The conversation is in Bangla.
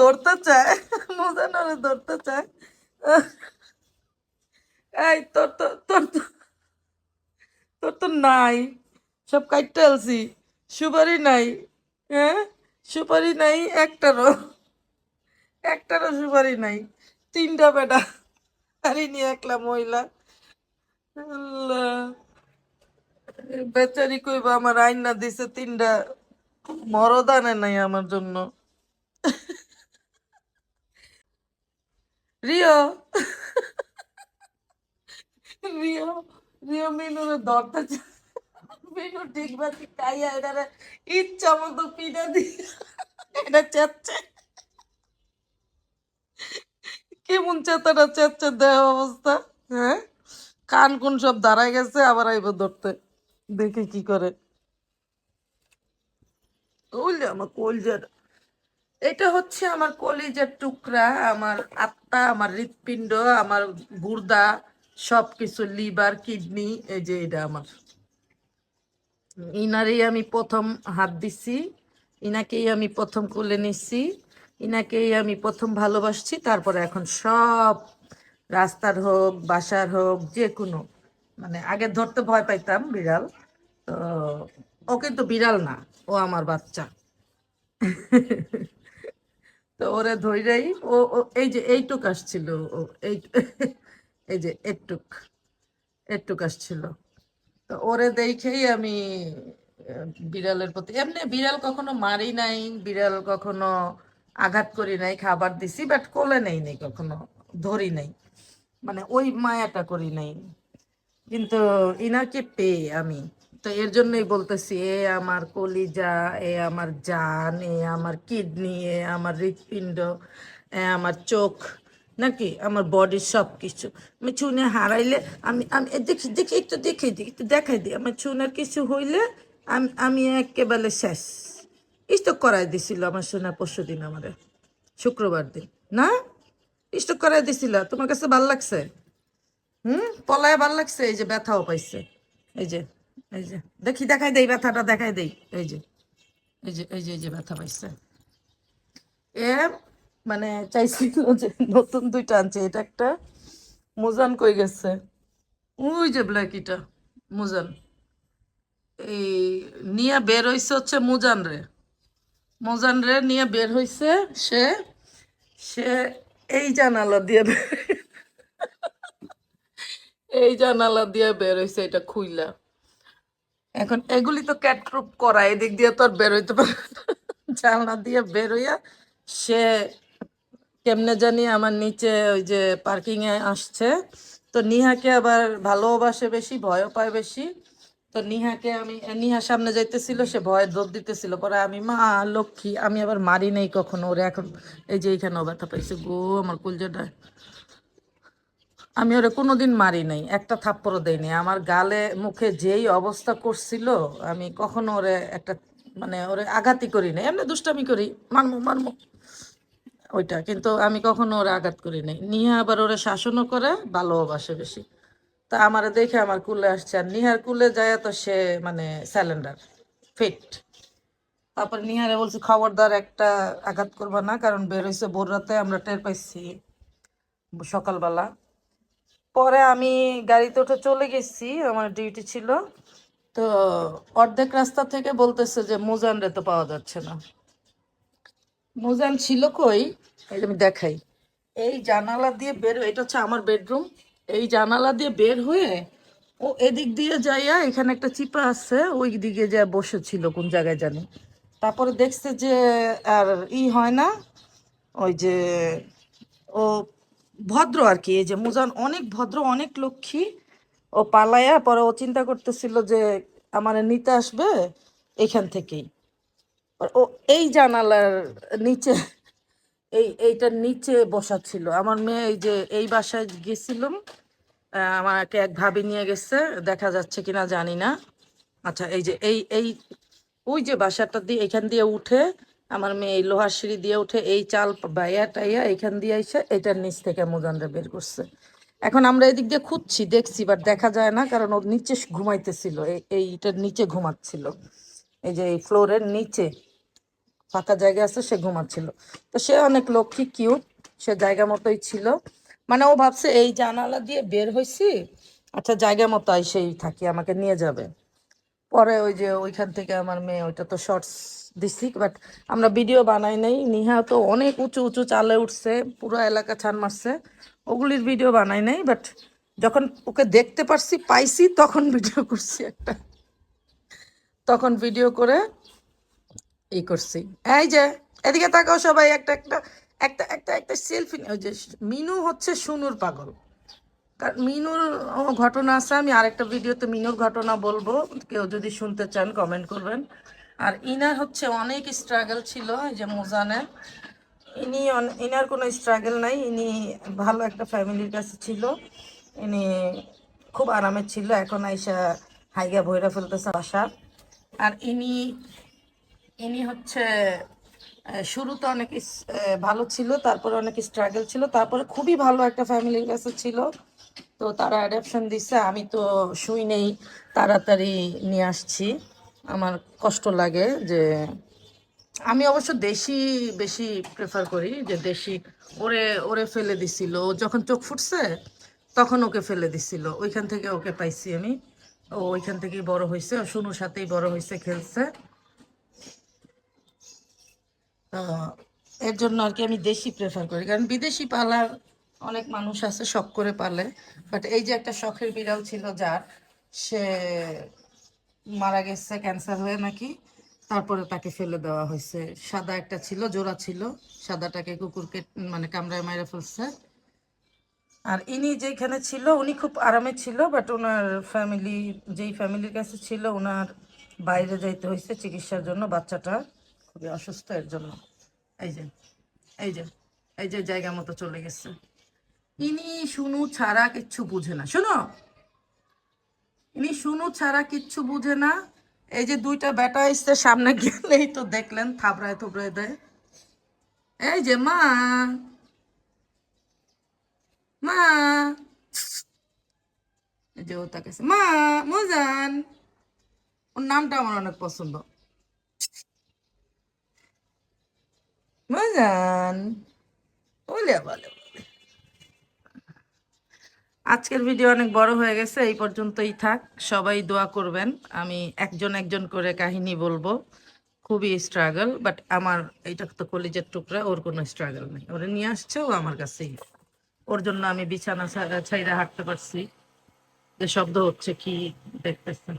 ধরতে চায় মুজান ওরে ধরতে চায়। এই, তোর তো তোর তো তোর তো নাই, সব কাটতে আলছি। সুপারি নাই হ্যাঁ? সুপারি নাই, একটারও একটারও সুপারি নাই, তিনটা বেটা। আরে, নিয়ে একলা মহিলা। বেচারি কইবা, আমার আইনা দিছে তিনটা, মরদানে নাই আমার জন্য। রিও। রিও রিও মিনুরে ধরতে। মিনু বাকি খাইয়া এটারে ইচ্ছা মতো পিঠা দিয়ে এটা চেচ্ছে কেমন চেতাটা চেচ্ছে দেহ অবস্থা হ্যাঁ? কান কোন সব দাঁড়ায় গেছে, আবার আইব ধরতে। দেখে কি করে। কইলে আমার কলজার এটা হচ্ছে আমার কলিজার টুকরা, আমার আত্মা, আমার হৃৎপিণ্ড, আমার গুর্দা সবকিছু লিভার, কিডনি, এই যে এটা আমার। ইনারেই আমি প্রথম হাত দিছি, ইনাকেই আমি প্রথম কোলে নিছি, ইনাকেই আমি প্রথম ভালোবাসছি, তারপরে এখন সব রাস্তার হোক, বাসার হোক, যে কোনো মানে আগে ধরতে ভয় পাইতাম বিড়াল, তো ও কিন্তু বিড়াল না, ও আমার বাচ্চা। তো ওরে ধৈরাই ও এই যে এইটুক আসছিল, ও, এই এই যে এটুক এটুক আসছিল। তো ওরে দেখেই আমি, বিড়ালের প্রতি, এমনি বিড়াল কখনো মারি নাই, বিড়াল কখনো আঘাত করি নাই, খাবার দিছি বাট কোলে নেই নাই কখনো, ধরি নাই। মানে ওই মায়াটা করি নাই। কিন্তু ইনাকে পেয়ে আমি তো এর জন্যই বলতেছি, এ আমার কলিজা, এ আমার জান, এ আমার কিডনি, এ আমার হৃৎপিণ্ড, এ আমার চোখ, নাকি আমার বডির সব কিছু আমি চুনে হারাইলে আমি আমি দেখি দেখি, একটু দেখে দিই একটু দেখাই দিই। আমার চুনের কিছু হইলে আমি আমি একেবারে শেষ। স্টক করাই দিছিল আমার সোনা পরশু দিন আমারে, শুক্রবার দিন। না? স্টক করাই দিছিল। তোমার কাছে ভালো লাগছে? হুম? পলায় ভালো লাগছে? এই যে ব্যথাও পাইছে। এই যে এই যে, দেখি, দেখাই দেই ব্যথাটা, দেখাই দেই। এই যে এই যে এই যে এই যে ব্যথা পাইছে। এ মানে চাইছিল যে নতুন দুইটা আনছে, এটা একটা মুজান কই গেছে? ওই যে ব্ল্যাকিটা মুজান। এই নিয়ে বের হইছে হচ্ছে মুজান রে। মুজান রে নিয়ে বের হইছে, সে সে এই জানালা দিয়ে এই জানালা দিয়ে বের হইছে, এটা খুইলা। এখন এগুলি তো ক্যাট প্রুফ করা, এদিক দিয়ে তো আর বের হইতে পারে জানলা দিয়ে বেরোইয়া সে কেমনে জানি আমার নিচে ওই যে পার্কিংয়ে আসছে। তো নিহাকে আবার ভালোবাসে বেশি, ভয়ও পায় বেশি। তো নিহাকে আমি নিহা সামনে যাইতেছিল, সে ভয়ে দৌড় দিতেছিল। পরে আমি, মা, লক্ষ্মী, আমি আবার মারি নেই কখনো ওরে, এখন এই যে এইখানেও ব্যথা পাইছে গো, আমার কুলজাটায় আমি ওরে কোনোদিন মারি নাই, একটা থাপ্পড়ও দেইনি আমার গালে, মুখে যেই অবস্থা করছিল, আমি কখনো ওরে একটা মানে ওরে আঘাতই করি নাই। এমনি দুষ্টামি করি, মারমো মারমো, ওইটা। কিন্তু আমি কখনো ওরে আঘাত করি নাই। নিহা আবার ওরে শাসনও করে ভালোবাসে বেশি। তা আমার দেখে আমার কুলে আসছে, আর নিহার কুলে যায় তো সে মানে স্যালেন্ডার ফিট তারপর নিহারে বলছি, খবরদার, একটা আঘাত করবা না, কারণ বের হয়েছে ভোর রাতে, আমরা টের পাইছি সকালবেলা। পরে আমি গাড়িতে উঠে চলে গেছি, আমার ডিউটি ছিল। তো অর্ধেক রাস্তা থেকে বলতেছে যে, মোজান রে তো পাওয়া যাচ্ছে না। মোজান ছিল কই? এই আমি দেখাই। এই জানালা দিয়ে বের এটা হচ্ছে আমার বেডরুম এই জানালা দিয়ে বের হয়ে, ও এদিক দিয়ে যাইয়া এখানে একটা চিপা আছে, ওই দিকে যা বসেছিল, কোন জায়গায় জানি। তারপরে দেখছে যে, আর ই হয় না, ওই যে, ও ভদ্র আর কি, এই যে মুজান অনেক ভদ্র, অনেক লক্ষ্মী। ও পালায়া পরে ও চিন্তা করতেছিল যে আমার নিতে আসবে এখান থেকেই। ও এই জানালার নিচে, এই এইটার নিচে বসা ছিল। আমার মেয়ে এই যে এই বাসায় গেছিলাম আমাকে এক ভাবি নিয়ে গেছে, দেখা যাচ্ছে কিনা জানি না। আচ্ছা এই যে এই এই, ওই যে বাসাটা দিয়ে, এখান দিয়ে উঠে আমার মেয়ে এই লোহার সিঁড়ি দিয়ে উঠে এই চাল বাইয়া টাইয়া এখান দিয়ে এসে এটার নিচ থেকে মুজানরা বের করছে। এখন আমরা এদিক দিয়ে খুঁজছি, দেখছি বাট দেখা যায় না, কারণ ওর নিচে ঘুমাইতেছিল এই এইটার নিচে ঘুমাচ্ছিল। এই যে এই ফ্লোরের নিচে ফাঁকা জায়গা আছে, সে ঘুমাচ্ছিল। তো সে অনেক লক্ষ্মী, কিউট, সে জায়গা মতোই ছিল। মানে ও ভাবছে, এই জানালা দিয়ে বের হয়েছি আচ্ছা জায়গা মতো আইসেই থাকি, আমাকে নিয়ে যাবে। পরে ওই যে ওইখান থেকে আমার মেয়ে, ওইটা তো শর্টস দিছি বাট আমরা ভিডিও বানাই নাই। নিহা তো অনেক উঁচু উঁচু চালে উঠছে, পুরো এলাকা ছান মারছে। ওগুলির ভিডিও বানাই নাই বাট যখন ওকে দেখতে পারছি, পাইছি, তখন ভিডিও করছি একটা। তখন ভিডিও করে ই করছি। এই যে, এদিকে তাকাও সবাই, একটা একটা একটা একটা একটা সেলফি ওই যে মিনু হচ্ছে সুনুর পাগল। কারণ মিনুর ঘটনা আছে, আমি আরেকটা ভিডিওতে মিনুর ঘটনা বলব। কেউ যদি শুনতে চান কমেন্ট করবেন। আর ইনার হচ্ছে অনেক স্ট্রাগল ছিল, এই যে মোজানের ইনি ইনার কোনো স্ট্রাগল নাই, ইনি ভালো একটা ফ্যামিলির কাছে ছিল। ইনি খুব আরামের ছিল, এখন আইসা হাইগা ভৈরা ফেলতেছে বাসা। আর ইনি ইনি হচ্ছে শুরুতে অনেক ভালো ছিল, তারপরে অনেক স্ট্রাগল ছিল, তারপরে খুবই ভালো একটা ফ্যামিলির কাছে ছিল। তো তারা অ্যাডাপশন দিছে, আমি তো শুই নেই, তাড়াতাড়ি নিয়ে আসছি। আমার কষ্ট লাগে যে, আমি অবশ্য দেশি বেশি প্রেফার করি, যে দেশি, ওরে ওরে ফেলে দিছিল, যখন চোখ ফুটছে, তখন ওকে ফেলে দিছিল, ওইখান থেকে ওকে পাইছি আমি। ও ওইখান থেকেই বড় হয়েছে ও শুনুর সাথেই বড় হয়েছে খেলছে। এর জন্য আর কি আমি দেশি প্রেফার করি, কারণ বিদেশি পালার অনেক মানুষ আছে, শখ করে পালে বাট এই যে একটা শখের বিড়াল ছিল যার, সে মারা গেছে ক্যান্সার হয়ে নাকি। তারপরে তাকে ফেলে দেওয়া হয়েছে। সাদা একটা ছিল, জোড়া ছিল। সাদাটাকে কুকুরকে মানে কামড়ায় মাইরা ফেলছে। আর ইনি যেখানে ছিল, উনি খুব আরামে ছিল বাট ওনার ফ্যামিলি যেই ফ্যামিলির কাছে ছিল ওনার বাইরে যাইতে হয়েছে চিকিৎসার জন্য। বাচ্চাটা খুবই অসুস্থ, এর জন্য। এই যে এই যে এই যে জায়গা মতো চলে গেছে। ইনি শুনু ছাড়া কিচ্ছু বুঝে না। শোনো? ইনি শুনু ছাড়া কিচ্ছু বুঝে না। এই যে দুইটা বেটা এসছে সামনে গেলেই তো দেখলেন, থাবড়ায় থুবড়ায় দেয়। এই যে মা মা যে ও তাকাইছে মা, মজান। ওর নামটা আমার অনেক পছন্দ। মজান। বলে বলে। আজকের ভিডিও অনেক বড় হয়ে গেছে, এই পর্যন্তই থাক। সবাই দোয়া করবেন, আমি একজন একজন করে কাহিনী বলব। খুবই স্ট্রাগল বাট আমার এটা তো কলেজের টুকরা, ওর কোনো স্ট্রাগল নেই। ওরে নিয়ে আসছে, ও আমার কাছেই। ওর জন্য আমি বিছানা ছাইরা হাঁটতে পারছি। যে শব্দ হচ্ছে, কি দেখতেছেন?